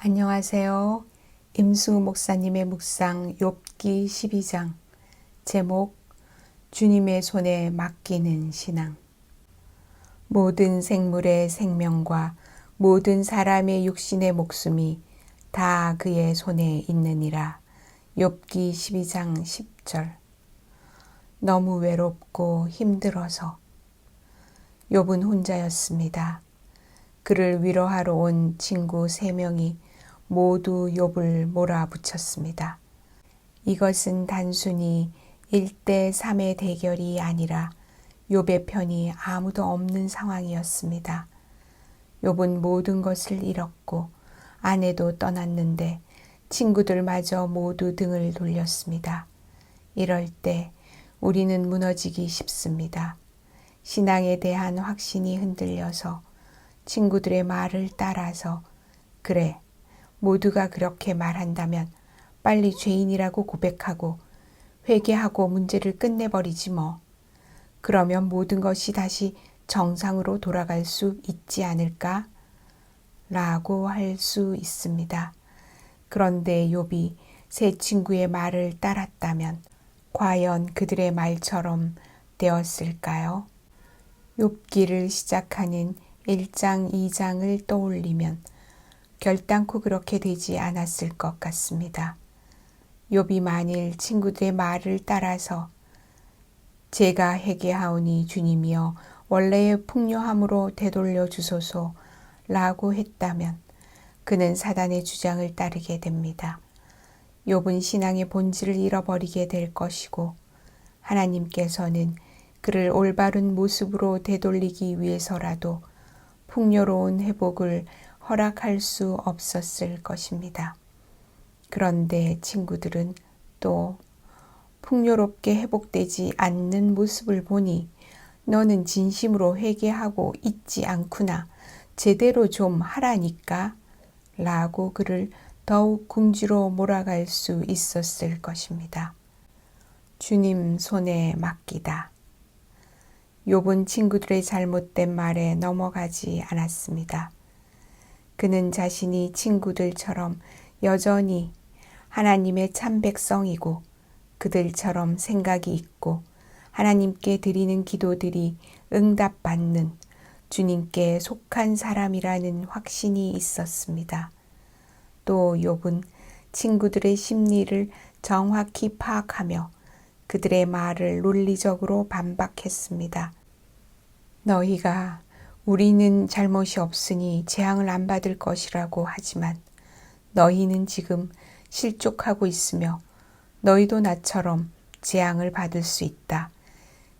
안녕하세요. 임수 목사님의 묵상 욥기 12장 제목 주님의 손에 맡기는 신앙 모든 생물의 생명과 모든 사람의 육신의 목숨이 다 그의 손에 있느니라. 욥기 12장 10절 너무 외롭고 힘들어서 욥은 혼자였습니다. 그를 위로하러 온 친구 세 명이 모두 욥을 몰아붙였습니다. 이것은 단순히 1대 3의 대결이 아니라 욥의 편이 아무도 없는 상황이었습니다. 욥은 모든 것을 잃었고 아내도 떠났는데 친구들마저 모두 등을 돌렸습니다. 이럴 때 우리는 무너지기 쉽습니다. 신앙에 대한 확신이 흔들려서 친구들의 말을 따라서 그래 모두가 그렇게 말한다면 빨리 죄인이라고 고백하고 회개하고 문제를 끝내버리지 뭐. 그러면 모든 것이 다시 정상으로 돌아갈 수 있지 않을까? 라고 할 수 있습니다. 그런데 욥이 세 친구의 말을 따랐다면 과연 그들의 말처럼 되었을까요? 욥기를 시작하는 1장, 2장을 떠올리면 결단코 그렇게 되지 않았을 것 같습니다. 욥이 만일 친구들의 말을 따라서 제가 회개하오니 주님이여 원래의 풍요함으로 되돌려 주소서 라고 했다면 그는 사단의 주장을 따르게 됩니다. 욥은 신앙의 본질을 잃어버리게 될 것이고 하나님께서는 그를 올바른 모습으로 되돌리기 위해서라도 풍요로운 회복을 허락할 수 없었을 것입니다. 그런데 친구들은 또 풍요롭게 회복되지 않는 모습을 보니 너는 진심으로 회개하고 있지 않구나. 제대로 좀 하라니까. 라고 그를 더욱 궁지로 몰아갈 수 있었을 것입니다. 주님 손에 맡기다. 욥은 친구들의 잘못된 말에 넘어가지 않았습니다. 그는 자신이 친구들처럼 여전히 하나님의 참 백성이고 그들처럼 생각이 있고 하나님께 드리는 기도들이 응답받는 주님께 속한 사람이라는 확신이 있었습니다. 또 욥은 친구들의 심리를 정확히 파악하며 그들의 말을 논리적으로 반박했습니다. 너희가 우리는 잘못이 없으니 재앙을 안 받을 것이라고 하지만 너희는 지금 실족하고 있으며 너희도 나처럼 재앙을 받을 수 있다.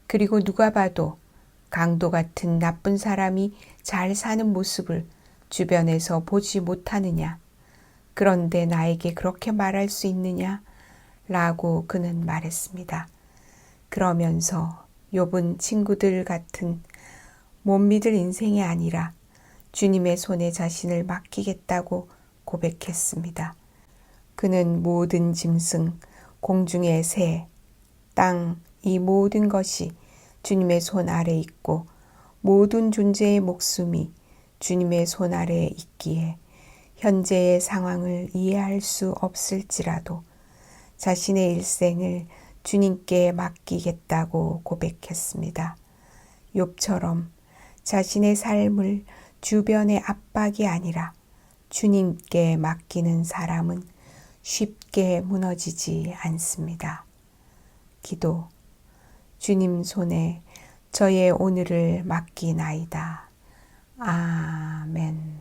그리고 누가 봐도 강도 같은 나쁜 사람이 잘 사는 모습을 주변에서 보지 못하느냐. 그런데 나에게 그렇게 말할 수 있느냐? 라고 그는 말했습니다. 그러면서 욥은 친구들 같은 못 믿을 인생이 아니라 주님의 손에 자신을 맡기겠다고 고백했습니다. 그는 모든 짐승, 공중의 새, 땅, 이 모든 것이 주님의 손 아래 있고 모든 존재의 목숨이 주님의 손 아래에 있기에 현재의 상황을 이해할 수 없을지라도 자신의 일생을 주님께 맡기겠다고 고백했습니다. 욥처럼 자신의 삶을 주변의 압박이 아니라 주님께 맡기는 사람은 쉽게 무너지지 않습니다. 기도. 주님 손에 저의 오늘을 맡기나이다. 아멘.